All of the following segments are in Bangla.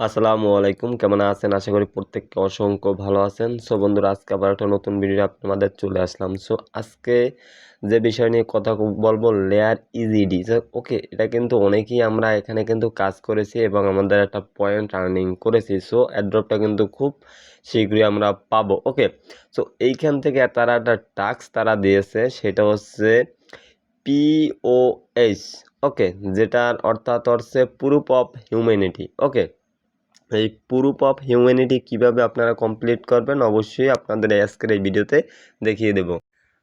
আসসালামু আলাইকুম, কেমন আছেন? আশা করি প্রত্যেককে অসংখ্য ভালো আছেন। সো বন্ধুরা, আজকে আবার একটা নতুন ভিডিও আপনাদের চলে আসলাম। সো আজকে যে বিষয় নিয়ে কথা বলব লেয়ার ইজিডি ওকে এটা কিন্তু অনেকেই আমরা এখানে কিন্তু কাজ করেছি এবং আমাদের একটা পয়েন্ট আর্নিং করেছি। সো অ্যাড্রপটা কিন্তু খুব শীঘ্রই আমরা পাবো ওকে সো এইখান থেকে তারা একটা টাস্ক তারা দিয়েছে, সেটা হচ্ছে পিওএইচ ওকে যেটার অর্থাৎ হচ্ছে প্রুফ অফ হিউম্যানিটি ওকে এই প্রুফ অফ হিউম্যানিটি কীভাবে আপনারা কমপ্লিট করবেন, অবশ্যই আপনাদের আজকের এই ভিডিওতে দেখিয়ে দেব।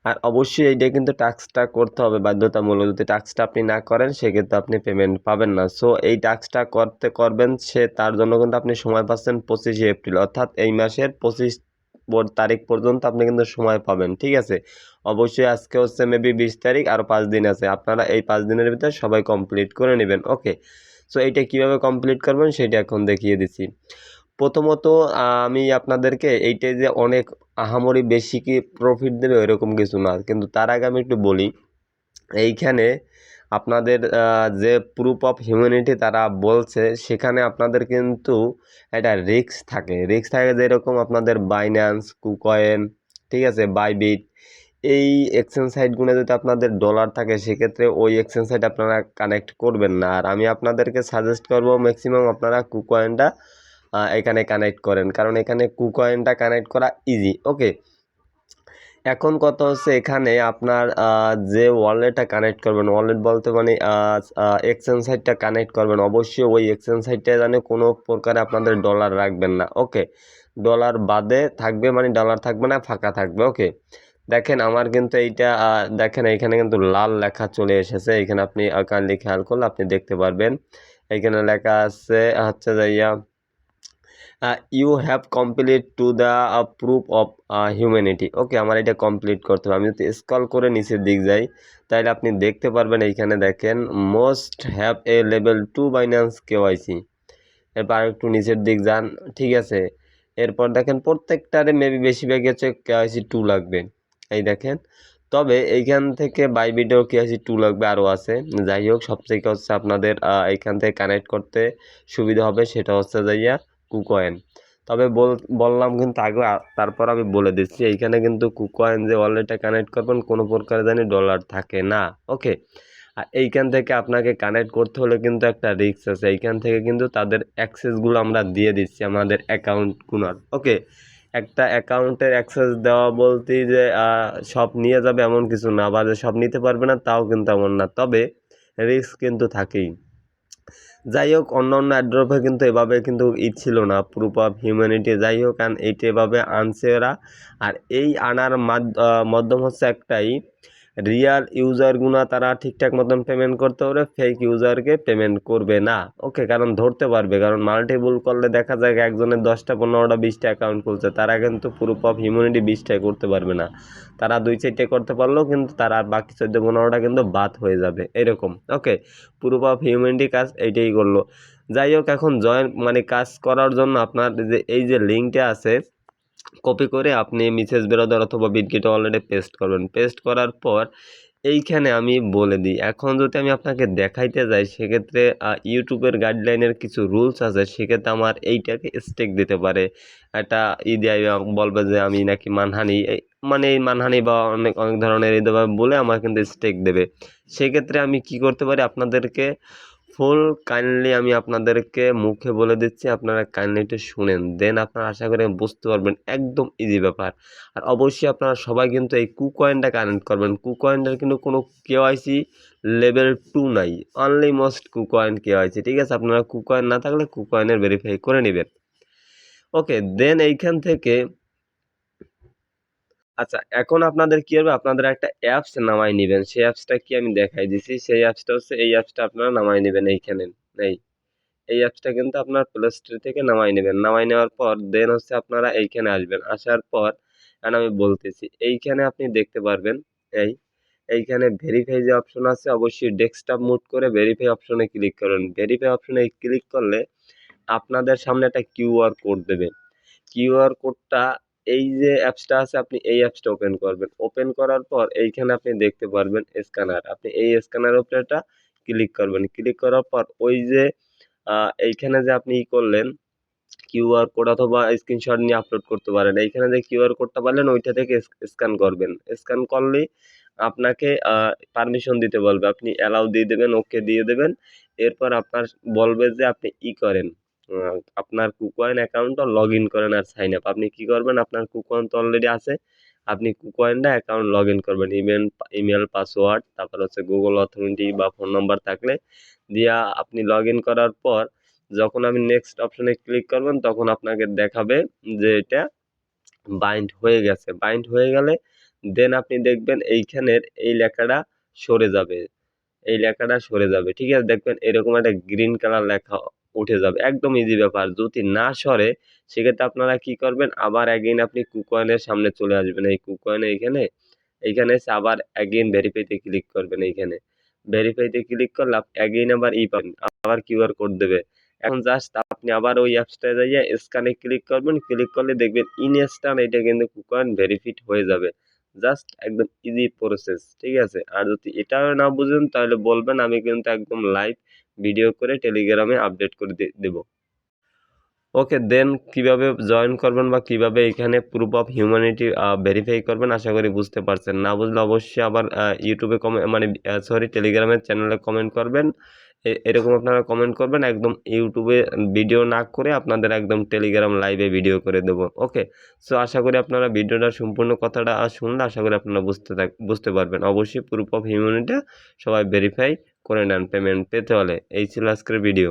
আর অবশ্যই এইটা কিন্তু টাস্কটা করতে হবে, বাধ্যতামূলক। যদি টাস্কটা আপনি না করেন, সেক্ষেত্রে আপনি পেমেন্ট পাবেন না। সো এই টাস্কটা করতে করবেন, সে তার জন্য কিন্তু আপনি সময় পাচ্ছেন পঁচিশে এপ্রিল। অর্থাৎ এই মাসের পঁচিশ তারিখ পর্যন্ত আপনি কিন্তু সময় পাবেন, ঠিক আছে? অবশ্যই আজকে হচ্ছে মেবি বিশ তারিখ, আর পাঁচ দিন আছে। আপনারা এই পাঁচ দিনের ভিতরে সবাই কমপ্লিট করে নেবেন ওকে সো এইটা কীভাবে কমপ্লিট করবেন সেটা এখন দেখিয়ে দিচ্ছি। প্রথমত, আমি আপনাদেরকে এইটাই যে অনেক আহামরি বেশি কি প্রফিট দেবে ওইরকম কিছু না। কিন্তু তার আগে আমি একটু বলি, এইখানে আপনাদের যে প্রুফ অফ হিউম্যানিটি তারা বলছে, সেখানে আপনাদের কিন্তু একটা রিক্স থাকে। রিক্স থাকে যেরকম আপনাদের বাইন্যান্স কুকয়েন ঠিক আছে বাইবিট এই এক্সচেঞ্জ সাইটগুলো যদি আপনাদের ডলার থাকে, সেক্ষেত্রে ওই এক্সচেঞ্জ সাইট আপনারা কানেক্ট করবেন না। আর আমি আপনাদেরকে সাজেস্ট করব ম্যাক্সিমাম আপনারা কুকয়েনটা এখানে কানেক্ট করেন। কারণ এখানে কুকয়েনটা কানেক্ট করা ইজি ওকে এখন কত হচ্ছে এখানে আপনার যে ওয়ালেটটা কানেক্ট করবেন ওয়ালেট বলতে মানে এক্সচেঞ্জ সাইটটা কানেক্ট করবেন, অবশ্যই ওই এক্সচেঞ্জ সাইটটা জানে কোনো প্রকারে আপনাদের ডলার রাখবেন না ওকে ডলার বাদে থাকবে মানে ডলার থাকবে না, ফাঁকা থাকবে ওকে দেখেন, আমার কিন্তু এইটা দেখেন, এইখানে কিন্তু লাল লেখা চলে এসেছে। এখানে আপনি কাইন্ডলি খেয়াল করলে আপনি দেখতে পারবেন। এইখানে লেখা আছে, হচ্ছে যাইয়া you have complete to the proof of humanity okay, আমার এটা কমপ্লিট করতে হবে। আমি যদি স্কল করে নিচের দিক যাই, তাহলে আপনি দেখতে পারবেন এইখানে দেখেন most have a level two Binance KYC এরপর একটু নিচের দিক যান, ঠিক আছে? এরপর দেখেন প্রত্যেকটারে মেবি বেশিরভাগই হচ্ছে কেওয়াইসি টু লাগবে। এই দেখেন। তবে এইখান থেকে বাইবিটেও কেওয়াইসি টু লাগবে আরও আছে। যাই হোক, সবথেকে হচ্ছে আপনাদের এইখান থেকে কানেক্ট করতে সুবিধা হবে, সেটা হচ্ছে যাইয়া কুকয়েন তবে বললাম কিন্তু আগে তারপর আমি বলে দিচ্ছি, এইখানে কিন্তু কুকয়েন যে ওয়ালেটটা কানেক্ট করবেন, কোনো প্রকার জানি ডলার থাকে না ওকে আর এইখান থেকে আপনাকে কানেক্ট করতে হলে কিন্তু একটা রিস্ক আছে। এইখান থেকে কিন্তু তাদের অ্যাক্সেসগুলো আমরা দিয়ে দিচ্ছি আমাদের অ্যাকাউন্টগুলোর ওকে একটা অ্যাকাউন্টের অ্যাক্সেস দেওয়া বলতেই যে সব নিয়ে যাবে এমন কিছু না বা যে সব নিতে পারবে না, তাও কিন্তু এমন না। তবে রিস্ক কিন্তু থাকেই। যাই হোক অন্য অন্য অ্যাড্রপে কিন্তু এভাবে কিন্তু ই ছিল না প্রুফ অফ হিউম্যানিটি যাই হোক এটি এভাবে আনছে ওরা। আর এই আনার মাধ্যম হচ্ছে একটাই রিয়াল ইউজারগুলো তারা ঠিকঠাক মতন পেমেন্ট করতে পারবে ফেক ইউজারকে পেমেন্ট করবে না। ওকে কারণ ধরতে পারবে, কারণ মাল্টিপুল করলে দেখা যায় একজনের দশটা, পনেরোটা, বিশটা অ্যাকাউন্ট খুলছে, তারা কিন্তু প্রুফ অফ হিউম্যানিটি বিশটাই করতে পারবে না। তারা দুই চারটে করতে পারলেও কিন্তু তারা আর বাকি চোদ্দ, পনেরোটা কিন্তু বাদ হয়ে যাবে, এরকম। ওকে প্রুফ অফ হিউম্যানিটি কাজ এইটাই করল। যাই হোক, এখন জয়েন মানে কাজ করার জন্য আপনার যে, এই যে লিঙ্কটা আছে কপি করে আপনি মিসেস বেরোদার অথবা বিটগেটে অলরেডি পেস্ট করবেন। পেস্ট করার পর এইখানে আমি বলে দিই, এখন যদি আমি আপনাকে দেখাইতে যাই, সেক্ষেত্রে ইউটিউবের গাইডলাইনের কিছু রুলস আছে, সেক্ষেত্রে আমার এইটাকে স্টেক দিতে পারে। একটা ই দিয়ে বলবে যে আমি নাকি মানহানি মানে এই মানহানি বা অনেক অনেক ধরনের এই বলে আমার কিন্তু স্টেক দেবে। সেক্ষেত্রে আমি কি করতে পারি? আপনাদেরকে ফুল কাইন্ডলি আমি আপনাদেরকে মুখে বলে দিচ্ছি, আপনারা কাইন্ডলি একটু শুনেন। দেন আপনারা আশা করি বুঝতে পারবেন, একদম ইজি ব্যাপার। আর অবশ্যই আপনারা সবাই কিন্তু এই কুকয়েনটা কানেক্ট করবেন। কুকয়েনটার কিন্তু কোনো কেওয়াইসি লেভেল টু নাই। অনলি মোস্ট কুকয়েন কেওয়াইসি ঠিক আছে? আপনারা কুকয়েন না থাকলে কুকয়েনের ভেরিফাই করে নেবেন। ওকে দেন এইখান থেকে আচ্ছা এখন আপনাদের কী হবে? আপনাদের একটা অ্যাপস নামাই নেবেন। সেই অ্যাপসটা কি আমি দেখাই দিছি? সেই অ্যাপসটা হচ্ছে, এই অ্যাপসটা আপনারা নামাই নেবেন এইখানে। এই এই অ্যাপসটা কিন্তু আপনার প্লে স্টোর থেকে নামাই নেবেন। নামাই নেওয়ার পর দেন হচ্ছে আপনারা এইখানে আসবেন। আসার পর আমি বলতেছি, এইখানে আপনি দেখতে পারবেন, এই, এইখানে ভেরিফাই যে অপশন আছে, অবশ্যই ডেস্কটপ মুড করে ভেরিফাই অপশনে ক্লিক করুন। ভেরিফাই অপশনে ক্লিক করলে আপনাদের সামনে একটা কিউআর কোড দেবে। কিউআর কোডটা এই যে অ্যাপসটা আছে, আপনি এই অ্যাপসটা ওপেন করবেন। ওপেন করার পর এইখানে আপনি দেখতে পারবেন স্ক্যানার আপনি এই স্ক্যানার উপরে ক্লিক করবেন। ক্লিক করার পর ওই যে এইখানে যে আপনি ই করলেন কিউআর কোড অথবা স্ক্রিনশট নিয়ে আপলোড করতে পারেন। এইখানে যে কিউআর কোডটা পারলেন, ওইটা থেকে স্ক্যান করবেন। স্ক্যান করলেই আপনাকে পারমিশন দিতে বলবে। আপনি অ্যালাউ দিয়ে দেবেন ওকে দিয়ে দেবেন। এরপর আপনার বলবে যে আপনি ই করেন। আপনার কুকয়েন অ্যাকাউন্টটা লগ ইন করেন আর সাইন আপ আপনি কি করবেন? আপনার কুকয়েন তো অলরেডি আছে। আপনি কুকয়েনটা অ্যাকাউন্ট লগ ইন করবেন। ইমেল ইমেল পাসওয়ার্ড তারপর হচ্ছে গুগল অথরিটি বা ফোন নাম্বার থাকলে দিয়া আপনি লগ ইন করার পর যখন আমি নেক্সট অপশনে ক্লিক করবেন, তখন আপনাকে দেখাবে যে এটা বাইন্ড হয়ে গেছে। বাইন্ড হয়ে গেলে দেন আপনি দেখবেন এইখানের এই লেখাটা সরে যাবে। এই লেখাটা সরে যাবে। ঠিক আছে? দেখবেন এরকম একটা গ্রিন কালার লেখা উঠে যাবে। একদম ইজি ব্যাপার। যদি না সরে, সেক্ষেত্রে আপনারা কি করবেন? আবার অ্যাগেইন আপনি কুকয়েনের সামনে চলে আসবেন। এই কুকয়েনে এইখানে এইখানে এসে আবার অ্যাগেইন ভেরিফাইতে ক্লিক করবেন এইখানে। ভেরিফাইতে ক্লিক করলে অ্যাগেইন আবার ই পাবেন। আবার কিউআর কোড দেবে। এখন জাস্ট আপনি আবার ওই অ্যাপসটায় যাইয়ে স্ক্যানে ক্লিক করবেন। ক্লিক করলে দেখবেন ইনস্ট্যান্ট এটা কিন্তু কুকয়েন ভেরিফিড হয়ে যাবে। জাস্ট একদম ইজি প্রসেস ঠিক আছে? আর যদি এটাও না বুঝেন, তাহলে বলবেন, আমি কিন্তু একদম লাইভ ভিডিও করে টেলিগ্রামে আপডেট করে দেবো। ওকে দেন কীভাবে জয়েন করবেন বা কীভাবে এখানে প্রুফ অফ হিউম্যানিটি ভেরিফাই করবেন আশা করি বুঝতে পারছেন। না বুঝলে অবশ্যই আবার ইউটিউবে কমে মানে সরি টেলিগ্রামের চ্যানেলে কমেন্ট করবেন। এরকম আপনারা কমেন্ট করবেন, একদম ইউটিউবে ভিডিও না করে আপনাদের একদম টেলিগ্রাম লাইভে ভিডিও করে দেবো। ওকে সো আশা করি আপনারা ভিডিওটা সম্পূর্ণ কথাটা শুনলে, আশা করি আপনারা বুঝতে বুঝতে পারবেন। অবশ্যই প্রুফ অফ হিউম্যানিটা সবাই ভেরিফাই করে নেন পেমেন্ট পেতে হলে। এই ছিল আজকের ভিডিও